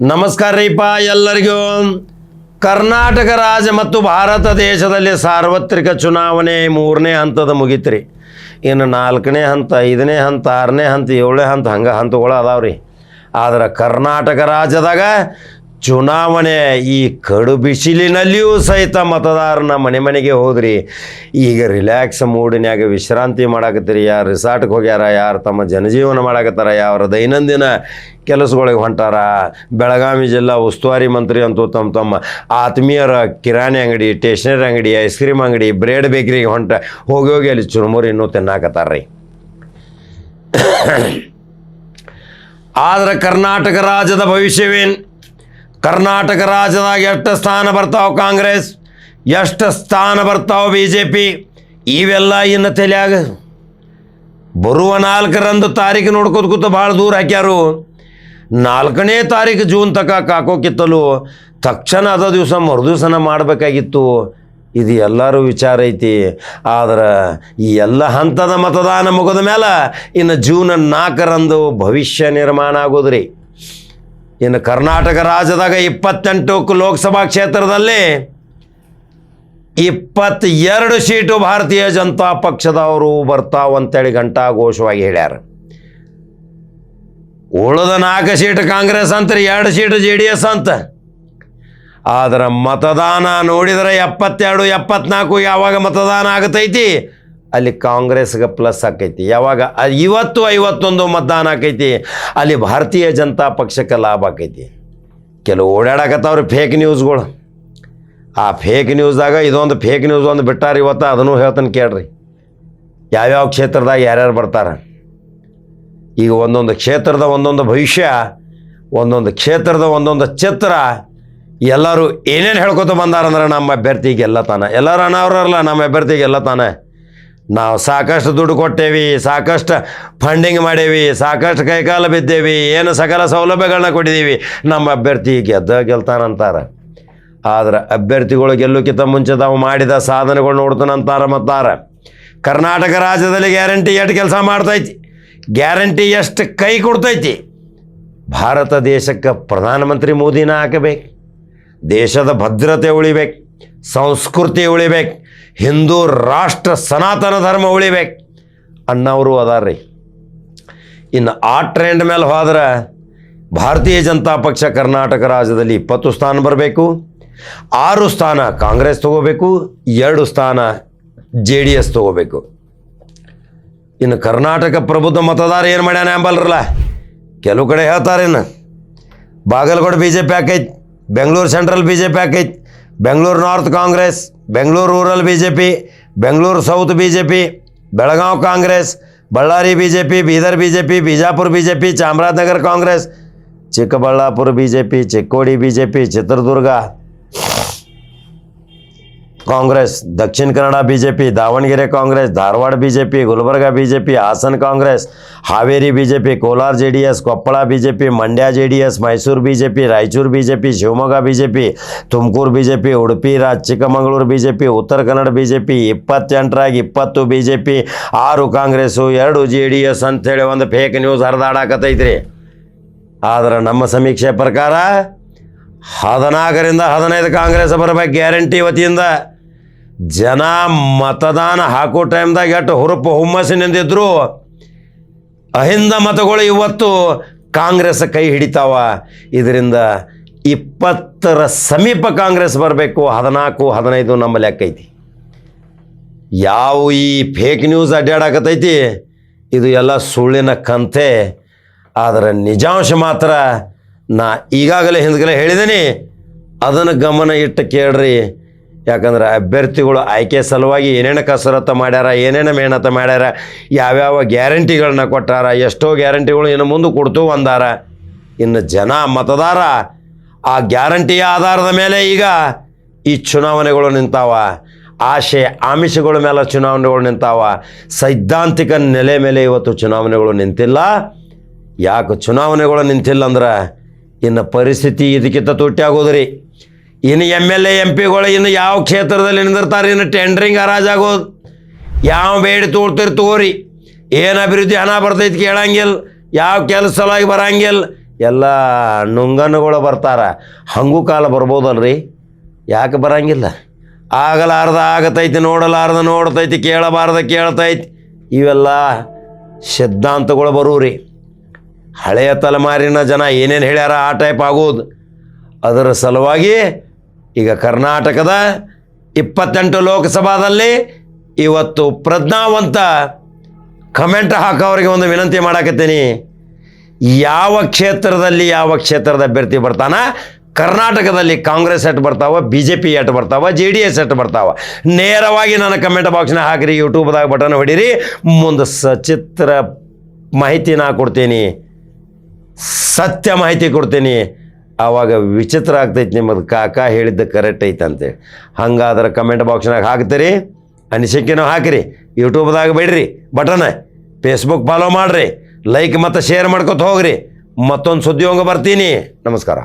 ನಮಸ್ಕಾರ ರೀಪ ಎಲ್ಲರಿಗೂ. ಕರ್ನಾಟಕ ರಾಜ್ಯ ಮತ್ತು ಭಾರತ ದೇಶದಲ್ಲಿ ಸಾರ್ವತ್ರಿಕ ಚುನಾವಣೆ ಮೂರನೇ ಹಂತದ ಮುಗಿತ್ರಿ. ಇನ್ನು ನಾಲ್ಕನೇ ಹಂತ, ಐದನೇ ಹಂತ, ಆರನೇ ಹಂತ, ಏಳನೇ ಹಂತ ಹಂಗೆ ಹಂತಗಳು ಅದಾವ್ರಿ. ಆದ್ರೆ ಕರ್ನಾಟಕ ರಾಜ್ಯದಾಗ ಚುನಾವಣೆ ಈ ಕಡು ಬಿಸಿಲಿನಲ್ಲಿಯೂ ಸಹಿತ ಮತದಾರನ ಮನೆ ಮನೆಗೆ ಹೋದ್ರಿ. ಈಗ ರಿಲ್ಯಾಕ್ಸ್ ಮೂಡಿನ್ಯಾಗ ವಿಶ್ರಾಂತಿ ಮಾಡಾಕತ್ತೀರಿ. ಯಾರು ರಿಸಾರ್ಟ್ಗೆ ಹೋಗ್ಯಾರ, ಯಾರು ತಮ್ಮ ಜನಜೀವನ ಮಾಡಾಕತ್ತಾರ, ಯಾರ ದೈನಂದಿನ ಕೆಲಸಗಳಿಗೆ ಹೊಂಟಾರ. ಬೆಳಗಾವಿ ಜಿಲ್ಲಾ ಉಸ್ತುವಾರಿ ಮಂತ್ರಿ ಅಂತೂ ತಮ್ಮ ತಮ್ಮ ಆತ್ಮೀಯರ ಕಿರಾಣಿ ಅಂಗಡಿ ಸ್ಟೇಷನರಿ ಅಂಗಡಿ ಐಸ್ ಕ್ರೀಮ್ ಅಂಗಡಿ ಬ್ರೆಡ್ ಬೇಕ್ರಿಗೆ ಹೊಂಟ ಹೋಗಿ ಹೋಗಿ ಅಲ್ಲಿ ಚುರುಮುರಿ ಇನ್ನೂ ತಿನ್ನಾಕತ್ತಾರ ರೀ ಆದ್ರೆ ಕರ್ನಾಟಕ ರಾಜ್ಯದ ಭವಿಷ್ಯವೇನು? ಕರ್ನಾಟಕ ರಾಜ್ಯದಾಗ ಎಷ್ಟು ಸ್ಥಾನ ಬರ್ತಾವ ಕಾಂಗ್ರೆಸ್, ಎಷ್ಟು ಸ್ಥಾನ ಬರ್ತಾವ ಬಿ ಜೆ ಪಿ ಇವೆಲ್ಲ ಇನ್ನು ತಲೆಯಾಗ ಬರುವ ನಾಲ್ಕರಂದು ತಾರೀಕು ನೋಡ್ಕೋತ ಕೂತ ಭಾಳ ದೂರ ಹಾಕ್ಯಾರು. ನಾಲ್ಕನೇ ತಾರೀಕು ಜೂನ್ ತಕ ಕಾಕೋಕಿತ್ತಲು ತಕ್ಷಣ ಅದ ದಿವಸ ಮರುದಿವಸನ ಮಾಡಬೇಕಾಗಿತ್ತು. ಇದು ಎಲ್ಲರೂ ವಿಚಾರ ಐತಿ. ಆದ್ರೆ ಈ ಎಲ್ಲ ಹಂತದ ಮತದಾನ ಮುಗಿದ ಮೇಲೆ ಇನ್ನು ಜೂನ್ ನಾಲ್ಕರಂದು ಭವಿಷ್ಯ ನಿರ್ಮಾಣ ಆಗೋದ್ರಿ. ಇನ್ನು ಕರ್ನಾಟಕ ರಾಜ್ಯದಾಗ ಇಪ್ಪತ್ತೆಂಟು ಲೋಕಸಭಾ ಕ್ಷೇತ್ರದಲ್ಲಿ ಇಪ್ಪತ್ತೆರಡು ಸೀಟು ಭಾರತೀಯ ಜನತಾ ಪಕ್ಷದವರು ಬರ್ತಾವಂತೇಳಿ ಘಂಟಾಘೋಷವಾಗಿ ಹೇಳ್ಯಾರ. ಉಳಿದ ನಾಲ್ಕು ಸೀಟ್ ಕಾಂಗ್ರೆಸ್ ಅಂತ ಎರಡು ಸೀಟು ಜೆ ಡಿ ಎಸ್ ಅಂತ. ಆದ್ರೆ ಮತದಾನ ನೋಡಿದರೆ ಎಪ್ಪತ್ತೆರಡು, ಎಪ್ಪತ್ನಾಲ್ಕು ಯಾವಾಗ ಮತದಾನ ಆಗತೈತಿ? ಅಲ್ಲಿ ಕಾಂಗ್ರೆಸ್ಗೆ ಪ್ಲಸ್ ಆಕೈತಿ. ಯಾವಾಗ? ಇವತ್ತು ಐವತ್ತೊಂದು ಮತದಾನ ಆಕೈತಿ. ಅಲ್ಲಿ ಭಾರತೀಯ ಜನತಾ ಪಕ್ಷಕ್ಕೆ ಲಾಭ ಆಕೈತಿ. ಕೆಲವು ಓಡಾಡಕತ್ತಾವ್ರಿ ಫೇಕ್ ನ್ಯೂಸ್ಗಳು ಆ ಫೇಕ್ ನ್ಯೂಸ್ದಾಗ ಇದೊಂದು ಫೇಕ್ ನ್ಯೂಸ್ ಒಂದು ಬಿಟ್ಟಾರ ಇವತ್ತು, ಅದನ್ನು ಹೇಳ್ತಾನೆ ಕೇಳ್ರಿ. ಯಾವ್ಯಾವ ಕ್ಷೇತ್ರದಾಗ ಯಾರ್ಯಾರು ಬರ್ತಾರೆ? ಈಗ ಒಂದೊಂದು ಕ್ಷೇತ್ರದ ಒಂದೊಂದು ಭವಿಷ್ಯ, ಒಂದೊಂದು ಕ್ಷೇತ್ರದ ಒಂದೊಂದು ಚಿತ್ರ, ಎಲ್ಲರೂ ಏನೇನು ಹೇಳ್ಕೊತ ಬಂದಾರಂದ್ರೆ ನಮ್ಮ ಅಭ್ಯರ್ಥಿಗೆ ತಾನೆ. ಎಲ್ಲರೂ ಅನಾವರಲ್ಲ, ನಮ್ಮ ಅಭ್ಯರ್ಥಿಗೆ ಎಲ್ಲ ತಾನೆ. ನಾವು ಸಾಕಷ್ಟು ದುಡ್ಡು ಕೊಟ್ಟೇವಿ, ಸಾಕಷ್ಟು ಫಂಡಿಂಗ್ ಮಾಡೇವಿ, ಸಾಕಷ್ಟು ಕೈಕಾಲು ಬಿದ್ದೇವಿ, ಏನು ಸಕಲ ಸೌಲಭ್ಯಗಳನ್ನ ಕೊಟ್ಟಿದ್ದೀವಿ ನಮ್ಮ ಅಭ್ಯರ್ಥಿ ಗೆದ್ದ ಗೆಲ್ತಾನಂತಾರೆ. ಆದ್ರೆ ಅಭ್ಯರ್ಥಿಗಳು ಗೆಲ್ಲೋಕ್ಕಿಂತ ಮುಂಚೆ ತಾವು ಮಾಡಿದ ಸಾಧನೆಗಳು ನೋಡ್ತಾನಂತಾರೆ ಮತ್ತಾರ. ಕರ್ನಾಟಕ ರಾಜ್ಯದಲ್ಲಿ ಗ್ಯಾರಂಟಿ ಎಷ್ಟು ಕೆಲಸ ಮಾಡ್ತೈತಿ? ಗ್ಯಾರಂಟಿ ಎಷ್ಟು ಕೈ ಕೊಡ್ತೈತಿ? ಭಾರತ ದೇಶಕ್ಕೆ ಪ್ರಧಾನಮಂತ್ರಿ ಮೋದಿನ ಹಾಕಬೇಕು. ದೇಶದ ಭದ್ರತೆ ಉಳಿಬೇಕು. ಸಂಸ್ಕೃತಿ ಉಳಿಬೇಕು. ಹಿಂದೂ ರಾಷ್ಟ್ರ ಸನಾತನ ಧರ್ಮ ಉಳಿಬೇಕು. ಅಣ್ಣವರು ಅದಾರ್ರಿ. ಇನ್ನು ಆ ಟ್ರೆಂಡ್ ಮೇಲೆ ಹೋದ್ರೆ ಭಾರತೀಯ ಜನತಾ ಪಕ್ಷ ಕರ್ನಾಟಕ ರಾಜ್ಯದಲ್ಲಿ ಇಪ್ಪತ್ತು ಸ್ಥಾನ ಬರಬೇಕು. ಆರು ಸ್ಥಾನ ಕಾಂಗ್ರೆಸ್ ತಗೋಬೇಕು. ಎರಡು ಸ್ಥಾನ ಜೆ ಡಿ ಎಸ್ ತಗೋಬೇಕು. ಇನ್ನು ಕರ್ನಾಟಕ ಪ್ರಬುದ್ಧ ಮತದಾರ ಏನು ಮಾಡ್ಯಾನ ಎಂಬಲ್ರಲ್ಲ ಕೆಲವು ಕಡೆ ಹೇಳ್ತಾರೇನು? Bagalkot B J P ಹಾಕೈತಿ, Bengaluru central B J P Bengaluru north Congress Bengaluru rural B J P Bengaluru south B J P Belagavi Congress Ballari B J P Bidar B J P Bijapur B J P Chamarajanagar Congress Chikkaballapur B J P Chikkodi B J P Chitradurga Congress, Dakshina Kannada B J P Davanagere Congress, Dharwad B J P Gulbarga B J P Hassan Congress, Haveri B J P Kolar J D S Koppal B J P Mandya J D S Mysuru B J P Raichur B J P Shivamogga B J P Tumakuru B J P Udupi Raj Chikkamagaluru B J P Uttara Kannada B J P ಇಪ್ಪತ್ತೆಂಟರಾಗ ಇಪ್ಪತ್ತು B J P ಆರು ಕಾಂಗ್ರೆಸ್ಸು, ಎರಡು J D S ಅಂಥೇಳಿ ಒಂದು fake news ಹರಿದಾಡಕತ್ತೈತ್ರಿ. ಆದ್ರೆ ನಮ್ಮ ಸಮೀಕ್ಷೆ ಪ್ರಕಾರ ಹದಿನಾಲ್ಕರಿಂದ ಹದಿನೈದು ಕಾಂಗ್ರೆಸ್ ಬರಬೇಕು ಗ್ಯಾರಂಟಿ ವತಿಯಿಂದ. ಜನ ಮತದಾನ ಹಾಕೋ ಟೈಮ್ದಾಗ ಎಷ್ಟು ಹುರುಪು ಹುಮ್ಮಸ್ಸಿನಿಂದಿದ್ರು ಅಹಿಂದ ಮತಗಳು ಇವತ್ತು ಕಾಂಗ್ರೆಸ್ ಕೈ ಹಿಡಿತಾವ. ಇದರಿಂದ ಇಪ್ಪತ್ತರ ಸಮೀಪ ಕಾಂಗ್ರೆಸ್ ಬರಬೇಕು. ಹದಿನಾಲ್ಕು, ಹದಿನೈದು ನಮ್ಮ ಲೆಕ್ಕ ಯಾವ ಈ ಫೇಕ್ ನ್ಯೂಸ್ ಅಡ್ಡಾಡಕತ್ತೈತಿ ಇದು ಎಲ್ಲ ಸುಳ್ಳಿನ ಕಂತೆ. ಆದರೆ ನಿಜಾಂಶ ಮಾತ್ರ ನಾ ಈಗಾಗಲೇ ಹಿಂದ್ಗಲೇ ಹೇಳಿದ್ದೀನಿ ಅದನ್ನು ಗಮನ ಇಟ್ಟು ಕೇಳ್ರಿ. ಯಾಕಂದ್ರೆ ಅಭ್ಯರ್ಥಿಗಳು ಆಯ್ಕೆ ಸಲುವಾಗಿ ಏನೇನು ಕಸರತ್ತು ಮಾಡ್ಯಾರ, ಏನೇನು ಮೇಣತ ಮಾಡ್ಯಾರ, ಯಾವ್ಯಾವ ಗ್ಯಾರಂಟಿಗಳನ್ನ ಕೊಟ್ಟಾರ, ಎಷ್ಟೋ ಗ್ಯಾರಂಟಿಗಳು ಇನ್ನು ಮುಂದೆ ಕೊಡ್ತು ಅಂದಾರ. ಇನ್ನು ಜನ ಮತದಾರ, ಆ ಗ್ಯಾರಂಟಿಯ ಆಧಾರದ ಮೇಲೆ ಈಗ ಈ ಚುನಾವಣೆಗಳು ನಿಂತಾವ, ಆಶೆ ಆಮಿಷಗಳ ಮೇಲೆ ಚುನಾವಣೆಗಳು ನಿಂತಾವ, ಸೈದ್ಧಾಂತಿಕ ನೆಲೆ ಮೇಲೆ ಇವತ್ತು ಚುನಾವಣೆಗಳು ನಿಂತಿಲ್ಲ. ಯಾಕೆ ಚುನಾವಣೆಗಳು ನಿಂತಿಲ್ಲ ಅಂದ್ರೆ ಇನ್ನು ಪರಿಸ್ಥಿತಿ ಇದಕ್ಕಿಂತ ತುಟ್ಟಿ ಆಗೋದ್ರಿ ಇನ್ನು ಎಂ ಎಲ್ ಎ ಎಂ ಪಿಗಳು ಇನ್ನು ಯಾವ ಕ್ಷೇತ್ರದಲ್ಲಿ ನಿಂದಿರ್ತಾರೆ? ಇನ್ನು ಟೆಂಡ್ರಿಂಗ್ ಹರಾಜಾಗೋದು ಯಾವ ಬೇಡಿ ತೋರ್ತಿರ್ ತೋರಿ. ಏನು ಅಭಿವೃದ್ಧಿ ಹಣ ಬರ್ತೈತಿ ಕೇಳಂಗಿಲ್ಲ. ಯಾವ ಕೆಲಸ ಬರಂಗಿಲ್ಲ. ಎಲ್ಲ ನುಂಗನ್ನುಗಳು ಬರ್ತಾರ. ಹಂಗೂ ಕಾಲ ಬರ್ಬೋದಲ್ರಿ? ಯಾಕೆ ಬರಂಗಿಲ್ಲ? ಆಗಲಾರ್ದ ಆಗತೈತಿ, ನೋಡಲಾರ್ದ ನೋಡ್ತೈತಿ, ಕೇಳಬಾರ್ದ ಕೇಳ್ತೈತಿ. ಇವೆಲ್ಲ ಸಿದ್ಧಾಂತಗಳು ಬರೂರಿ. ಹಳೆಯ ತಲೆಮಾರಿನ ಜನ ಏನೇನು ಹೇಳ್ಯಾರ ಆ ಟೈಪ್ ಆಗೋದು. ಅದರ ಸಲುವಾಗಿ ಈಗ ಕರ್ನಾಟಕದ ಇಪ್ಪತ್ತೆಂಟು ಲೋಕಸಭಾದಲ್ಲಿ ಇವತ್ತು ಪ್ರಜ್ಞಾವಂತ ಕಮೆಂಟ್ ಹಾಕೋರಿಗೆ ಒಂದು ವಿನಂತಿ ಮಾಡಾಕತ್ತೀನಿ. ಯಾವ ಕ್ಷೇತ್ರದಲ್ಲಿ ಯಾವ ಕ್ಷೇತ್ರದ ಅಭ್ಯರ್ಥಿ ಬರ್ತಾನ? ಕರ್ನಾಟಕದಲ್ಲಿ ಕಾಂಗ್ರೆಸ್ ಎಟ್ ಬರ್ತಾವ ಬಿ ಜೆ ಪಿ ಎಟ್ ಬರ್ತಾವ, ಜೆ ಡಿ ಎಸ್ ಎಟ್ ಬರ್ತಾವ? ನೇರವಾಗಿ ನನ್ನ ಕಮೆಂಟ್ ಬಾಕ್ಸ್ನ ಹಾಕಿರಿ, ಯೂಟ್ಯೂಬ್ದಾಗ ಬಟನ್ ಹೊಡೀರಿ. ಮುಂದೆ ಸಚಿತ್ರ ಮಾಹಿತಿ ನಾ ಕೊಡ್ತೀನಿ. ಸತ್ಯ ಮಾಹಿತಿ ಕೊಡ್ತೀನಿ. ಆವಾಗ ವಿಚಿತ್ರ ಆಗ್ತೈತಿ ನಿಮ್ಮದು ಕಾಕ ಹೇಳಿದ್ದು ಕರೆಕ್ಟ್ ಐತೆ ಅಂತೇಳಿ ಹಂಗಾದ್ರೆ ಕಮೆಂಟ್ ಬಾಕ್ಸ್ನಾಗ ಹಾಕ್ತೀರಿ, ಅನಿಸಿಕೆನೂ ಹಾಕಿರಿ ಯೂಟ್ಯೂಬ್ದಾಗ ಬಿಡ್ರಿ ಬಟನ್ ಫೇಸ್ಬುಕ್ ಫಾಲೋ ಮಾಡಿರಿ ಲೈಕ್ ಮತ್ತು ಶೇರ್ ಮಾಡ್ಕೊತ ಹೋಗ್ರಿ. ಮತ್ತೊಂದು ಸುದ್ದಿ ಹೋಗಿ ಬರ್ತೀನಿ. ನಮಸ್ಕಾರ.